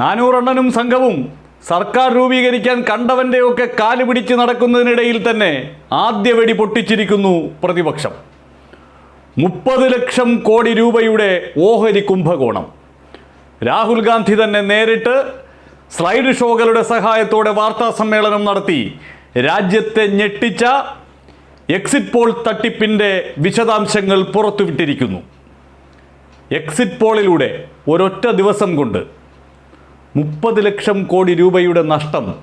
നാനൂറെണ്ണനും സംഘവും സർക്കാർ രൂപീകരിക്കാൻ കണ്ടവന്റെയൊക്കെ കാൽ പിടിച്ച് നടക്കുന്നതിനിടയിൽ തന്നെ ആദ്യ വെടി പൊട്ടിച്ചിരിക്കുന്നു പ്രതിപക്ഷം. മുപ്പത് ലക്ഷം കോടി രൂപയുടെ ഓഹരി കുംഭകോണം. രാഹുൽ ഗാന്ധി തന്നെ നേരിട്ട് സ്ലൈഡ് ഷോകളുടെ സഹായത്തോടെ വാർത്താ സമ്മേളനം നടത്തി. രാജ്യത്തെ ഞെട്ടിച്ച എക്സിറ്റ് പോൾ തട്ടിപ്പിന്റെ വിശദാംശങ്ങൾ പുറത്തുവിട്ടിരിക്കുന്നു. എക്സിറ്റ് പോളിലൂടെ ഒരൊറ്റ ദിവസം കൊണ്ട് മുപ്പത് ലക്ഷം കോടി രൂപയുടെ നഷ്ടം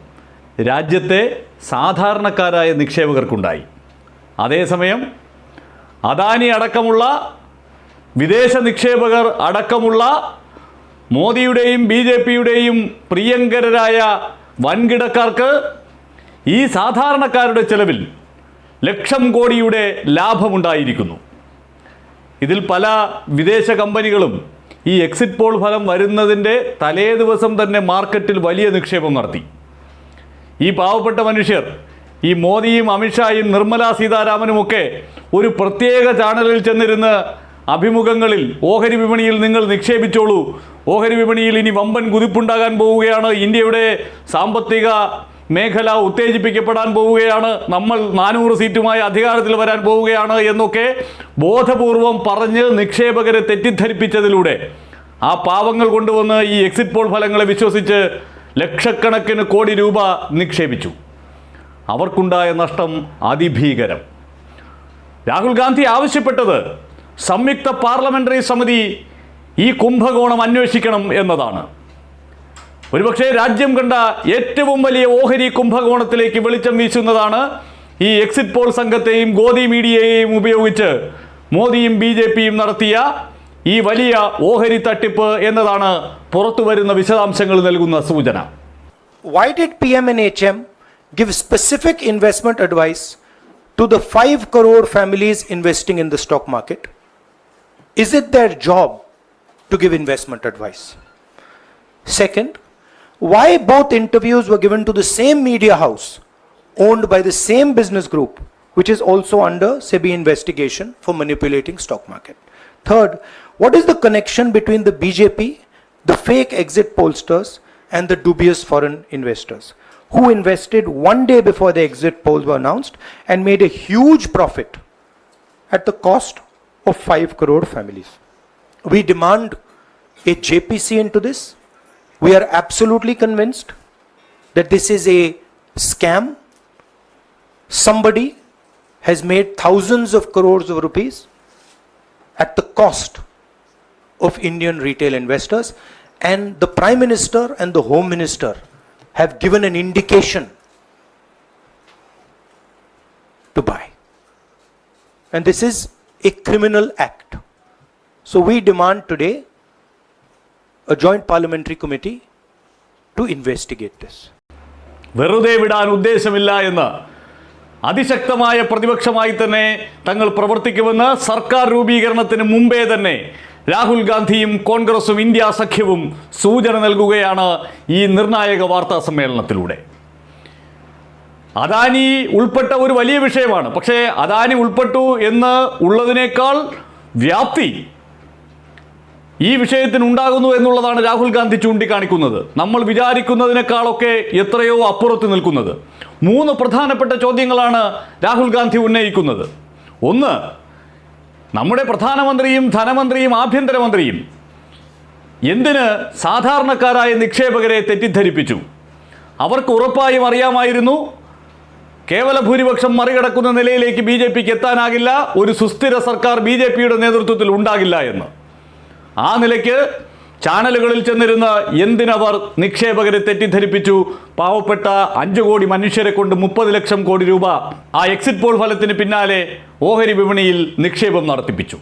രാജ്യത്തെ സാധാരണക്കാരായ നിക്ഷേപകർക്കുണ്ടായി. അതേസമയം അദാനി അടക്കമുള്ള വിദേശ നിക്ഷേപകർ അടക്കമുള്ള മോദിയുടെയും ബി ജെ പിയുടെയും പ്രിയങ്കരരായ വൻകിടക്കാർക്ക് ഈ സാധാരണക്കാരുടെ ചെലവിൽ ലക്ഷം കോടിയുടെ ലാഭമുണ്ടായിരിക്കുന്നു. ഇതിൽ പല വിദേശ കമ്പനികളും ഈ എക്സിറ്റ് പോൾ ഫലം വരുന്നതിന്റെ തലേ ദിവസം തന്നെ മാർക്കറ്റിൽ വലിയ നിക്ഷേപം നടത്തി. ഈ പാവപ്പെട്ട മനുഷ്യർ ഈ മോദിയും അമിത്ഷായും നിർമ്മലാ സീതാരാമനുമൊക്കെ ഒരു പ്രത്യേക ചാനലിൽ ചെന്നിരുന്ന് അഭിമുഖങ്ങളിൽ ഓഹരി വിപണിയിൽ നിങ്ങൾ നിക്ഷേപിച്ചോളൂ. ഓഹരി വിപണിയിൽ ഇനി വമ്പൻ കുതിപ്പുണ്ടാകാൻ പോവുകയാണ്. ഇന്ത്യയുടെ സാമ്പത്തിക മേഖല ഉത്തേജിപ്പിക്കപ്പെടാൻ പോവുകയാണ്. നമ്മൾ നാനൂറ് സീറ്റുമായി അധികാരത്തിൽ വരാൻ പോവുകയാണ് എന്നൊക്കെ ബോധപൂർവം പറഞ്ഞ് നിക്ഷേപകരെ തെറ്റിദ്ധരിപ്പിച്ചതിലൂടെ ആ പാവങ്ങൾ കൊണ്ടുവന്ന് ഈ എക്സിറ്റ് പോൾ ഫലങ്ങളെ വിശ്വസിച്ച് ലക്ഷക്കണക്കിന് കോടി രൂപ നിക്ഷേപിച്ചു. അവർക്കുണ്ടായ നഷ്ടം അതിഭീകരം. രാഹുൽ ഗാന്ധി ആവശ്യപ്പെട്ടത് സംയുക്ത പാർലമെന്ററി സമിതി ഈ കുംഭകോണം അന്വേഷിക്കണം എന്നതാണ്. ഒരുപക്ഷെ രാജ്യം കണ്ട ഏറ്റവും വലിയ ഓഹരി കുംഭകോണത്തിലേക്ക് വെളിച്ചം വീശുന്നതാണ് ഈ എക്സിറ്റ് പോൾ സംഘത്തെയും ഗോദി മീഡിയയെയും ഉപയോഗിച്ച് മോദിയും ബി നടത്തിയ ഈ വലിയ ഓഹരി തട്ടിപ്പ് എന്നതാണ് പുറത്തു വരുന്ന വിശദാംശങ്ങൾ നൽകുന്ന സൂചന Why did PMNHM give specific investment advice to the 5 crore families investing in the stock market? Is it their job to give investment advice? Second, why both interviews were given to the same media house owned by the same business group which is also under SEBI investigation for manipulating stock market? Third, what is the connection between the BJP, the fake exit pollsters and the dubious foreign investors who invested one day before the exit polls were announced and made a huge profit at the cost of 5 crore families. We demand a JPC into this. We are absolutely convinced that this is a scam. Somebody has made thousands of crores of rupees at the cost of Indian retail investors, and the Prime Minister and the Home Minister have given an indication to buy. And this is a criminal act. So we demand today a joint parliamentary committee to investigate this. വെറുതെ വിടാൻ ഉദ്ദേശമില്ല എന്ന് അതിശക്തമായ പ്രതിപക്ഷമായി തന്നെ തങ്ങൾ പ്രവർത്തിക്കുമെന്ന് സർക്കാർ രൂപീകരണത്തിന് മുമ്പേ തന്നെ രാഹുൽ ഗാന്ധിയും കോൺഗ്രസും ഇന്ത്യ സഖ്യവും സൂചന നൽകുകയാണ് ഈ നിർണായക വാർത്താ സമ്മേളനത്തിലൂടെ. അദാനി ഉൾപ്പെട്ട ഒരു വലിയ വിഷയമാണ്. പക്ഷേ അദാനി ഉൾപ്പെട്ടു എന്ന് ഉള്ളതിനേക്കാൾ വ്യാപ്തി ഈ വിഷയത്തിന് ഉണ്ടാകുന്നു എന്നുള്ളതാണ് രാഹുൽ ഗാന്ധി ചൂണ്ടിക്കാണിക്കുന്നത്. നമ്മൾ വിചാരിക്കുന്നതിനേക്കാളൊക്കെ എത്രയോ അപ്പുറത്ത് നിൽക്കുന്നത്. മൂന്ന് പ്രധാനപ്പെട്ട ചോദ്യങ്ങളാണ് രാഹുൽ ഗാന്ധി ഉന്നയിക്കുന്നത്. ഒന്ന് നമ്മുടെ പ്രധാനമന്ത്രിയും ധനമന്ത്രിയും ആഭ്യന്തരമന്ത്രിയും എന്തിന് സാധാരണക്കാരായ നിക്ഷേപകരെ തെറ്റിദ്ധരിപ്പിച്ചു? അവർക്ക് ഉറപ്പായും അറിയാമായിരുന്നു കേവല ഭൂരിപക്ഷം മറികടക്കുന്ന നിലയിലേക്ക് ബി ജെ പിക്ക് എത്താനാകില്ല ഒരു സുസ്ഥിര സർക്കാർ ബി ജെ പിയുടെ നേതൃത്വത്തിൽ ഉണ്ടാകില്ല എന്ന്. ആ നിലയ്ക്ക് ചാനലുകളിൽ ചെന്നിരുന്ന് എന്തിനവർ നിക്ഷേപകരെ തെറ്റിദ്ധരിപ്പിച്ചു? പാവപ്പെട്ട അഞ്ചു കോടി മനുഷ്യരെ കൊണ്ട് മുപ്പത് ലക്ഷം കോടി രൂപ ആ എക്സിറ്റ് പോൾ ഫലത്തിന് പിന്നാലെ ഓഹരി വിപണിയിൽ നിക്ഷേപം നടത്തിപ്പിച്ചു.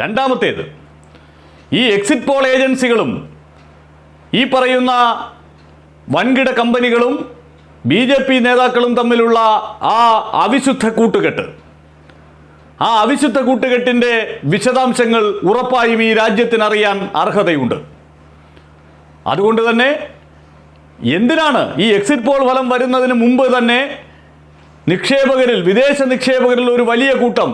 രണ്ടാമത്തേത് ഈ എക്സിറ്റ് പോൾ ഏജൻസികളും ഈ പറയുന്ന വൻകിട കമ്പനികളും ബി നേതാക്കളും തമ്മിലുള്ള ആ അവിശുദ്ധ കൂട്ടുകെട്ട് ആ അവിശുദ്ധ കൂട്ടുകെട്ടിന്റെ വിശദാംശങ്ങൾ ഉറപ്പായും ഈ രാജ്യത്തിനറിയാൻ അർഹതയുണ്ട്. അതുകൊണ്ട് തന്നെ എന്തിനാണ് ഈ എക്സിറ്റ് പോൾ ഫലം വരുന്നതിന് മുമ്പ് തന്നെ നിക്ഷേപകരിൽ വിദേശ നിക്ഷേപകരിൽ ഒരു വലിയ കൂട്ടം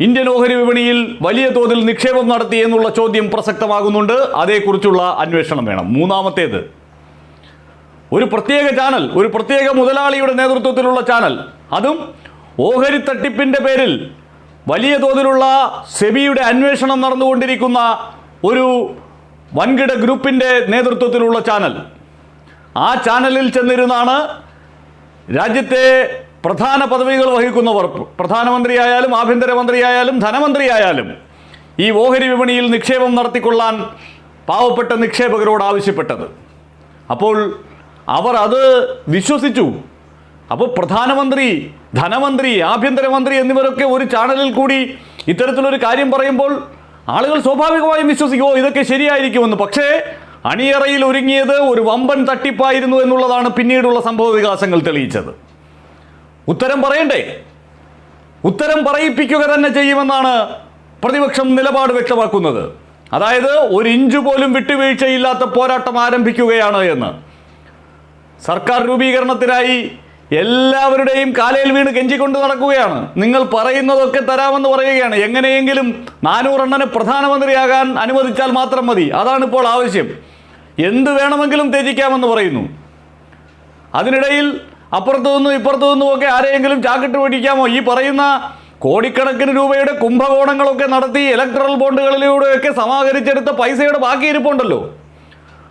ഇന്ത്യൻ ഓഹരി വിപണിയിൽ വലിയ തോതിൽ നിക്ഷേപം നടത്തി എന്നുള്ള ചോദ്യം പ്രസക്തമാകുന്നുണ്ട്. അതേക്കുറിച്ചുള്ള അന്വേഷണം വേണം. മൂന്നാമത്തേത് ഒരു പ്രത്യേക ചാനൽ ഒരു പ്രത്യേക മുതലാളിയുടെ നേതൃത്വത്തിലുള്ള ചാനൽ അതും ഓഹരി തട്ടിപ്പിന്റെ പേരിൽ വലിയ തോതിലുള്ള സെബിയുടെ അന്വേഷണം നടന്നുകൊണ്ടിരിക്കുന്ന ഒരു വൻകിട ഗ്രൂപ്പിന്റെ നേതൃത്വത്തിലുള്ള ചാനൽ. ആ ചാനലിൽ ചെന്നിരുന്നാണ് രാജ്യത്തെ പ്രധാന പദവികൾ വഹിക്കുന്നവർ. പ്രധാനമന്ത്രിയായാലും ആഭ്യന്തരമന്ത്രിയായാലും ധനമന്ത്രിയായാലും ഈ ഓഹരി വിപണിയിൽ നിക്ഷേപം നടത്തിക്കൊള്ളാൻ പാവപ്പെട്ട നിക്ഷേപകരോട് ആവശ്യപ്പെട്ടത്. അപ്പോൾ അവർ അത് വിശ്വസിച്ചു. അപ്പോൾ പ്രധാനമന്ത്രി ധനമന്ത്രി ആഭ്യന്തരമന്ത്രി എന്നിവരൊക്കെ ഒരു ചാനലിൽ കൂടി ഇത്തരത്തിലൊരു കാര്യം പറയുമ്പോൾ ആളുകൾ സ്വാഭാവികമായും വിശ്വസിക്കുമോ ഇതൊക്കെ ശരിയായിരിക്കുമെന്ന്. പക്ഷേ അണിയറയിൽ ഒരുങ്ങിയത് ഒരു വമ്പൻ തട്ടിപ്പായിരുന്നു എന്നുള്ളതാണ് പിന്നീടുള്ള സംഭവ വികാസങ്ങൾ തെളിയിച്ചത്. ഉത്തരം പറയണ്ടേ? ഉത്തരം പറയിപ്പിക്കുക തന്നെ ചെയ്യുമെന്നാണ് പ്രതിപക്ഷം നിലപാട് വ്യക്തമാക്കുന്നത്. അതായത് ഒരു ഇഞ്ചു പോലും വിട്ടുവീഴ്ചയില്ലാത്ത പോരാട്ടം ആരംഭിക്കുകയാണ് എന്ന്. സർക്കാർ രൂപീകരണത്തിനായി എല്ലാവരുടെയും കാലയിൽ വീണ് കെഞ്ചിക്കൊണ്ട് നടക്കുകയാണ്. നിങ്ങൾ പറയുന്നതൊക്കെ തരാമെന്ന് പറയുകയാണ്. എങ്ങനെയെങ്കിലും നാനൂറെണ്ണനെ പ്രധാനമന്ത്രിയാകാൻ അനുവദിച്ചാൽ മാത്രം മതി. അതാണ് ഇപ്പോൾ ആവശ്യം. എന്ത് വേണമെങ്കിലും ത്യജിക്കാമെന്ന് പറയുന്നു. അതിനിടയിൽ അപ്പുറത്തു നിന്നും ഇപ്പുറത്തു നിന്നും ഒക്കെ ആരെയെങ്കിലും ചാക്കിട്ട് പിടിക്കാമോ? ഈ പറയുന്ന കോടിക്കണക്കിന് രൂപയുടെ കുംഭകോണങ്ങളൊക്കെ നടത്തി ഇലക്ട്രൽ ബോണ്ടുകളിലൂടെയൊക്കെ സമാഹരിച്ചെടുത്ത പൈസയുടെ ബാക്കി ഇരിപ്പുണ്ടല്ലോ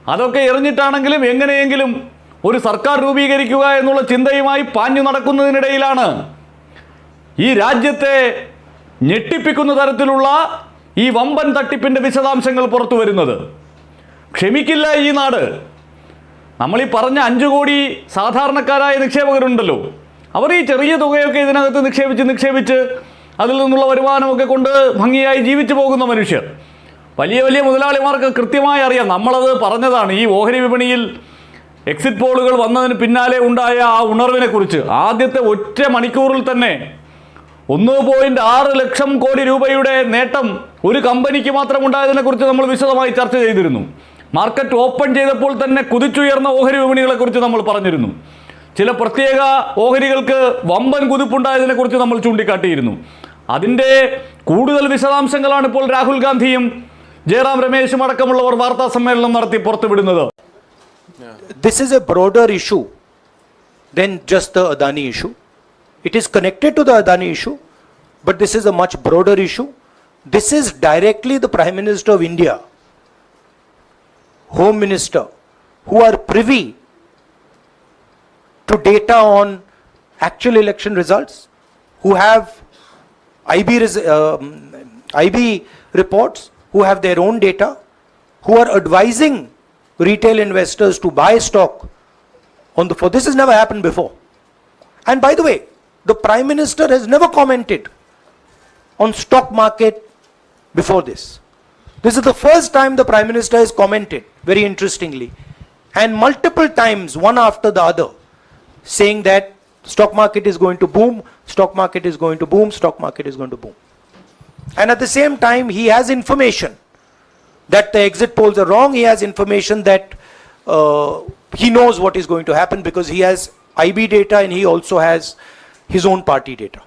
അതൊക്കെ എറിഞ്ഞിട്ടാണെങ്കിലും എങ്ങനെയെങ്കിലും ഒരു സർക്കാർ രൂപീകരിക്കുക എന്നുള്ള ചിന്തയുമായി പാഞ്ഞു നടക്കുന്നതിനിടയിലാണ് ഈ രാജ്യത്തെ ഞെട്ടിപ്പിക്കുന്ന തരത്തിലുള്ള ഈ വമ്പൻ തട്ടിപ്പിന്റെ വിശദാംശങ്ങൾ പുറത്തു വരുന്നത്. ക്ഷമിക്കില്ല ഈ നാട്. നമ്മൾ ഈ പറഞ്ഞ അഞ്ചു കോടി സാധാരണക്കാരായ നിക്ഷേപകരുണ്ടല്ലോ. അവർ ഈ ചെറിയ തുകയൊക്കെ ഇതിനകത്ത് നിക്ഷേപിച്ച് നിക്ഷേപിച്ച് അതിൽ നിന്നുള്ള വരുമാനമൊക്കെ കൊണ്ട് ഭംഗിയായി ജീവിച്ചു പോകുന്ന മനുഷ്യർ. വലിയ വലിയ മുതലാളിമാർക്ക് കൃത്യമായി അറിയാം. നമ്മളത് പറഞ്ഞതാണ്. ഈ ഓഹരി വിപണിയിൽ എക്സിറ്റ് പോളുകൾ വന്നതിന് പിന്നാലെ ഉണ്ടായ ആ ഉണർവിനെ കുറിച്ച് ആദ്യത്തെ ഒറ്റ മണിക്കൂറിൽ തന്നെ ഒന്ന് പോയിന്റ് ആറ് ലക്ഷം കോടി രൂപയുടെ നേട്ടം ഒരു കമ്പനിക്ക് മാത്രം ഉണ്ടായതിനെ കുറിച്ച് നമ്മൾ വിശദമായി ചർച്ച ചെയ്തിരുന്നു. മാർക്കറ്റ് ഓപ്പൺ ചെയ്തപ്പോൾ തന്നെ കുതിച്ചുയർന്ന ഓഹരി വിപണികളെ കുറിച്ച് നമ്മൾ പറഞ്ഞിരുന്നു. ചില പ്രത്യേക ഓഹരികൾക്ക് വമ്പൻ കുതിപ്പുണ്ടായതിനെ കുറിച്ച് നമ്മൾ ചൂണ്ടിക്കാട്ടിയിരുന്നു. അതിന്റെ കൂടുതൽ വിശദാംശങ്ങളാണ് ഇപ്പോൾ രാഹുൽ ഗാന്ധിയും ജയറാം രമേശും അടക്കമുള്ളവർ വാർത്താ സമ്മേളനം നടത്തി പുറത്തുവിടുന്നത്. This is a broader issue than just the Adani issue. It is connected to the Adani issue, but this is a much broader issue. This is directly the Prime Minister of India, Home Minister, who are privy to data on actual election results, who have IB, res- um, IB reports, who have their own data, who are advising retail investors to buy stock on the floor. This has never happened before. And by the way, the Prime Minister has never commented on stock market before this. This is the first time the Prime Minister has commented, very interestingly, and multiple times, one after the other, saying that stock market is going to boom, stock market is going to boom, stock market is going to boom. And at the same time, he has information that the exit polls are wrong. He has information that uh, he knows what is going to happen because he has IB data and he also has his own party data.